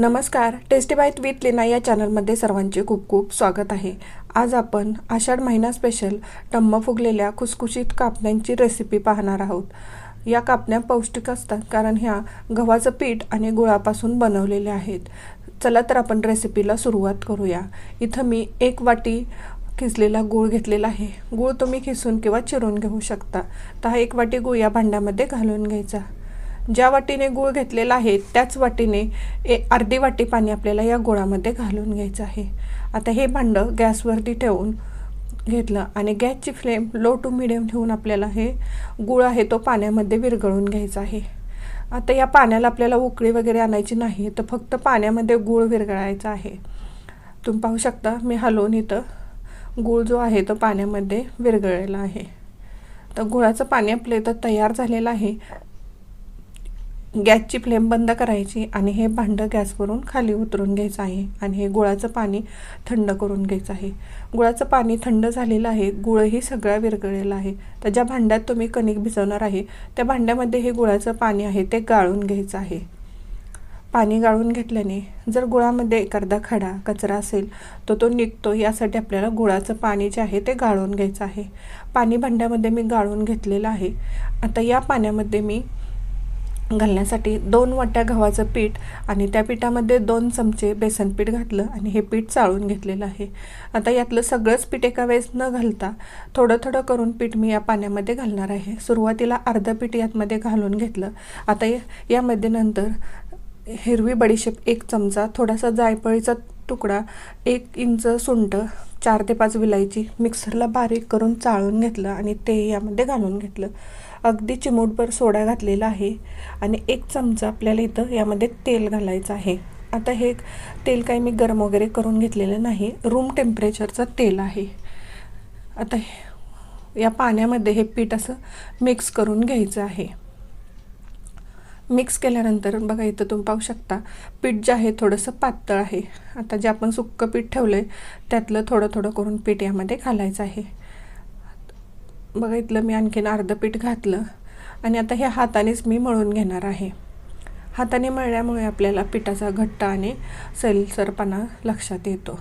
नमस्कार tasty Bait with लिना या चॅनलमध्ये सर्वांचे खूप खूप स्वागत आहे. आज आपण आषाढ महिना स्पेशल टम्म फुगलेल्या खुसखुशीत कापण्यांची रेसिपी पाहणार आहोत. या कापण्या पौष्टिक असतात कारण ह्या गव्हाचं पीठ आणि गुळापासून बनवलेल्या आहेत. चला तर आपण रेसिपीला सुरुवात करूया. इथं मी एक वाटी खिसलेला गूळ घेतलेला आहे. गूळ तुम्ही खिसून किंवा चिरून घेऊ शकता. तर हा एक वाटी गूळ या भांड्यामध्ये घालून घ्यायचा. ज्या वाटीने गूळ घेतलेला आहे त्याच वाटीने ए अर्धी वाटी पाणी आपल्याला या गुळामध्ये घालून घ्यायचं आहे. आता हे भांडं गॅसवरती ठेवून घेतलं आणि गॅसची फ्लेम लो टू मिडियम ठेवून आपल्याला हे गूळ आहे तो पाण्यामध्ये विरघळून घ्यायचा आहे. आता या पाण्याला आपल्याला उकळी वगैरे आणायची नाही तर फक्त पाण्यामध्ये गूळ विरघळायचा आहे. तुम्ही पाहू शकता मी हलवून इथं गूळ जो आहे तो पाण्यामध्ये विरघळलेला आहे. तर गुळाचं पाणी आपलं इथं तयार झालेलं आहे. गॅसची फ्लेम बंद करायची आणि हे भांडं गॅसवरून खाली उतरून घ्यायचं आहे आणि हे गुळाचं पाणी थंड करून घ्यायचं आहे. गुळाचं पाणी थंड झालेलं आहे गुळही सगळा विरघळलेला आहे. तर ज्या भांड्यात तुम्ही कणिक भिजवणार आहे त्या भांड्यामध्ये हे गुळाचं पाणी आहे ते गाळून घ्यायचं आहे. पाणी गाळून घेतल्याने जर गुळामध्ये एखादा खडा कचरा असेल तर तो निघतो. यासाठी आपल्याला गुळाचं पाणी जे आहे ते गाळून घ्यायचं आहे. पाणी भांड्यामध्ये मी गाळून घेतलेलं आहे. आता या पाण्यामध्ये मी घालण्यासाठी दोन वाट्या गव्हाचं पीठ आणि त्या पिठामध्ये दोन चमचे बेसन पीठ घातलं आणि हे पीठ चाळून घेतलेलं आहे. आता यातलं सगळंच पीठ एका वेळेस न घालता थोडं थोडं करून पीठ मी या पाण्यामध्ये घालणार आहे. सुरुवातीला अर्धं पीठ यातमध्ये घालून घेतलं. आता यामध्ये नंतर हिरवी बडीशेप एक चमचा थोडासा जायफळीचा तुकडा एक इंच सुंट चार ते पाच विलायची मिक्सरला बारीक करून चाळून घेतलं आणि ते यामध्ये घालून घेतलं. अगदी चिमूटभर सोडा घातलेला आहे आणि एक चमचा आपल्याला इथं यामध्ये तेल घालायचं आहे. आता हे तेल काही मी गरम वगैरे करून घेतलेलं नाही. रूम टेम्परेचरचं तेल आहे. आता या पाण्यामध्ये हे पीठ असं मिक्स करून घ्यायचं आहे. मिक्स केल्यानंतर बघा इथं तुम्ही पाहू शकता पीठ जे आहे थोडंसं पातळ आहे. आता जे आपण सुक्कं पीठ ठेवलं आहे त्यातलं थोडं थोडं करून पीठ यामध्ये घालायचं आहे. बघा इथलं मी आणखीन अर्धं पीठ घातलं आणि आता हे हातानेच मी मळून घेणार आहे. हाताने मळल्यामुळे आपल्याला पिठाचा घट्ट आणि सैलसरपणा लक्षात येतो.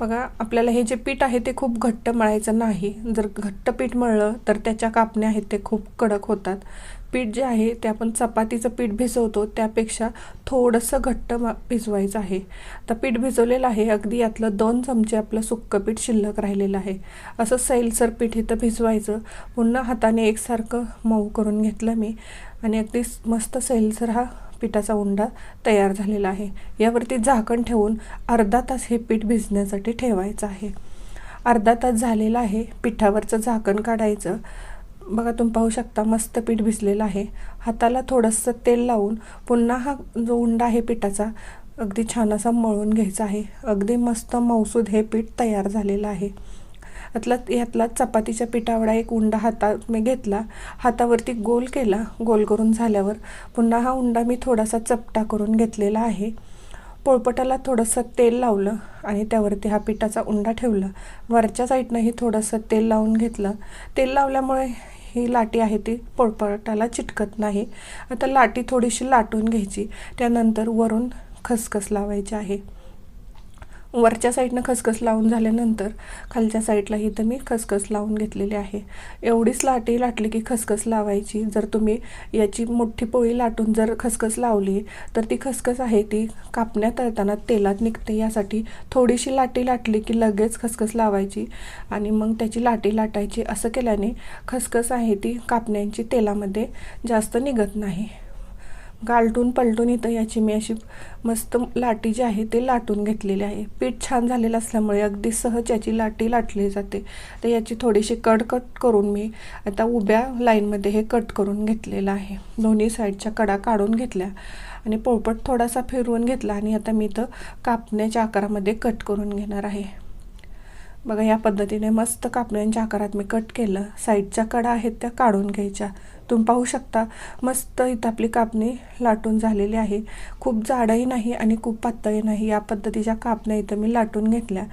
बघा आपल्याला हे जे पीठ आहे ते खूप घट्ट मळायचं नाही. जर घट्ट पीठ मळलं तर त्याच्या कापण्या आहेत ते खूप कडक होतात. पीठ जे आहे ते आपण चपातीचं पीठ भिजवतो त्यापेक्षा थोडंसं घट्ट भिजवायचं आहे. तर पीठ भिजवलेलं आहे अगदी यातलं दोन चमचे आपलं सुक्कं पीठ शिल्लक राहिलेलं आहे. असं सैलसर पीठ इथं भिजवायचं. पुन्हा हाताने एकसारखं मऊ करून घेतलं मी. आणि अगदी मस्त सैलसर हा पिठाचा उंडा तयार झालेला आहे. यावरती झाकण ठेवून अर्धा तास हे पीठ भिजण्यासाठी ठेवायचं आहे. अर्धा तास झालेला आहे. पिठावरचं झाकण काढायचं. बघा तुम्ही पाहू शकता मस्त पीठ भिजलेलं आहे. हाताला थोडंसं तेल लावून पुन्हा हा जो उंडा आहे पिठाचा अगदी छान असा मळून घ्यायचा आहे. अगदी मस्त मौसूद हे पीठ तयार झालेलं आहे. यातला यातला चपातीच्या पिठावडा एक उंडा हातात मी घेतला. हातावरती गोल केला. गोल करून झाल्यावर पुन्हा हा उंडा मी थोडासा चपटा करून घेतलेला आहे. पोळपटाला थोडंसं तेल लावलं आणि त्यावरती हा पिठाचा उंडा ठेवला. वरच्या साईडनंही थोडंसं तेल लावून घेतलं. तेल लावल्यामुळे ही लाटी आहे ती पोळपटाला चिटकत नाही. आता लाटी थोडीशी लाटून घ्यायची. त्यानंतर वरून खसखस लावायची आहे. वरच्या साईडनं खसखस लावून झाल्यानंतर खालच्या साईडलाही इथं मी खसखस लावून घेतलेली आहे. एवढीच लाटी लाटली की खसखस लावायची. जर तुम्ही याची मोठी पोळी लाटून जर खसखस लावली तर ती खसखस आहे ती कापण्यात तळताना तेलात निघते. यासाठी थोडीशी लाटी लाटली की लगेच खसखस लावायची आणि मग त्याची लाटी लाटायची. असं केल्याने खसखस आहे ती कापण्यांची तेलामध्ये जास्त निघत नाही. गालटून पलटून इथं याची मी अशी मस्त लाटी जी आहे ते लाटून घेतलेली आहे. पीठ छान झालेलं असल्यामुळे अगदी सहज याची लाटी लाटली जाते. तर याची थोडीशी कट कट करून मी आता उभ्या लाईनमध्ये हे कट करून घेतलेलं आहे. दोन्ही साईडच्या कडा काढून घेतल्या आणि पोळपट थोडासा फिरवून घेतला आणि आता मी इथं कापण्याच्या आकारामध्ये कट करून घेणार आहे. बघा या पद्धतीने मस्त कापण्यांच्या आकारात मी कट केलं. साईडच्या कडा आहेत त्या काढून घ्यायच्या. तुम्ही पाहू शकता मस्त इथं आपली कापणी लाटून झालेली आहे. खूप जाडही नाही आणि खूप पातळही नाही. या पद्धतीच्या कापण्या इथं मी लाटून घेतल्या.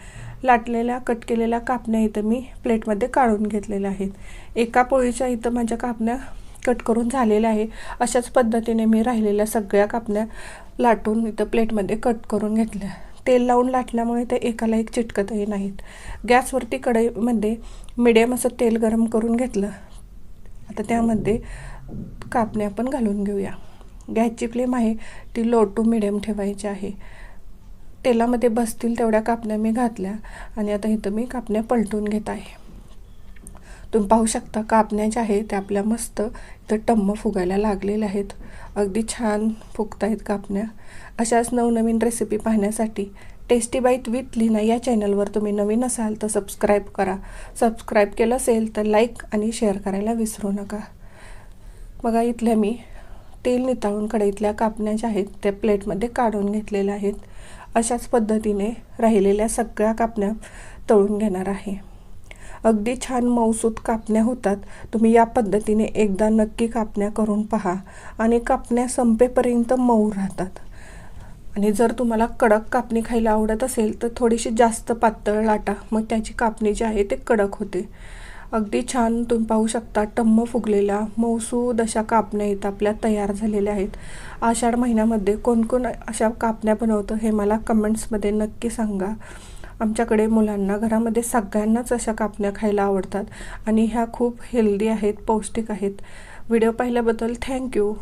लाटलेल्या कट केलेल्या कापण्या इथं मी प्लेटमध्ये काढून घेतलेल्या आहेत. एका पोळीच्या इथं माझ्या कापण्या कट करून झालेल्या आहे. अशाच पद्धतीने मी राहिलेल्या सगळ्या कापण्या लाटून इथं प्लेटमध्ये कट करून घेतल्या. तेल लावून लाटल्यामुळे ते एकाला एक चिटकतही नाहीत. गॅसवरती कढईमध्ये मिडियम असं तेल गरम करून घेतलं. आता त्यामध्ये कापण्या आपण घालून घेऊया. गॅसची फ्लेम आहे ती लो टू मिडियम ठेवायची आहे. तेलामध्ये बसतील तेवढ्या कापण्या मी घातल्या आणि आता इथं मी कापण्या पलटून घेत आहे. तुम्ही पाहू शकता कापण्या ज्या आहेत त्या आपल्या मस्त इथं टम्म फुगायला लागलेल्या आहेत. अगदी छान फुगत आहेत कापण्या. अशाच नवनवीन रेसिपी पाहण्यासाठी टेस्टी बाईट विथ लिना या चॅनलवर तुम्ही नवीन असाल तर सबस्क्राईब करा. सबस्क्राईब केलं असेल तर लाईक आणि शेअर करायला विसरू नका. बघा इथल्या मी तेल निताळून कढईतल्या कापण्या ज्या आहेत त्या प्लेटमध्ये काढून घेतलेल्या आहेत. अशाच पद्धतीने राहिलेल्या सगळ्या कापण्या तळून घेणार आहे. अगदी छान मऊसूत कापण्या होतात. तुम्ही या पद्धतीने एकदा नक्की कापण्या करून पहा. आणि कापण्या संपेपर्यंत मऊ राहतात. आणि जर तुम्हाला कडक कापणी खायला आवडत असेल तर थोडीशी जास्त पातळ लाटा. मग त्याची कापणी जी आहे ते कडक होते. अगदी छान तुम्ही पाहू शकता टम्म फुगलेल्या मौसूद अशा कापण्या इथं आपल्या तयार झालेल्या आहेत. आषाढ महिन्यामध्ये कोण कोण अशा कापण्या बनवतं हे मला कमेंट्समध्ये नक्की सांगा. आमच्याकडे मुलांना घरामध्ये सगळ्यांनाच अशा कापण्या खायला आवडतात आणि ह्या खूप हेल्दी आहेत पौष्टिक आहेत. व्हिडिओ पाहिल्याबद्दल थँक्यू.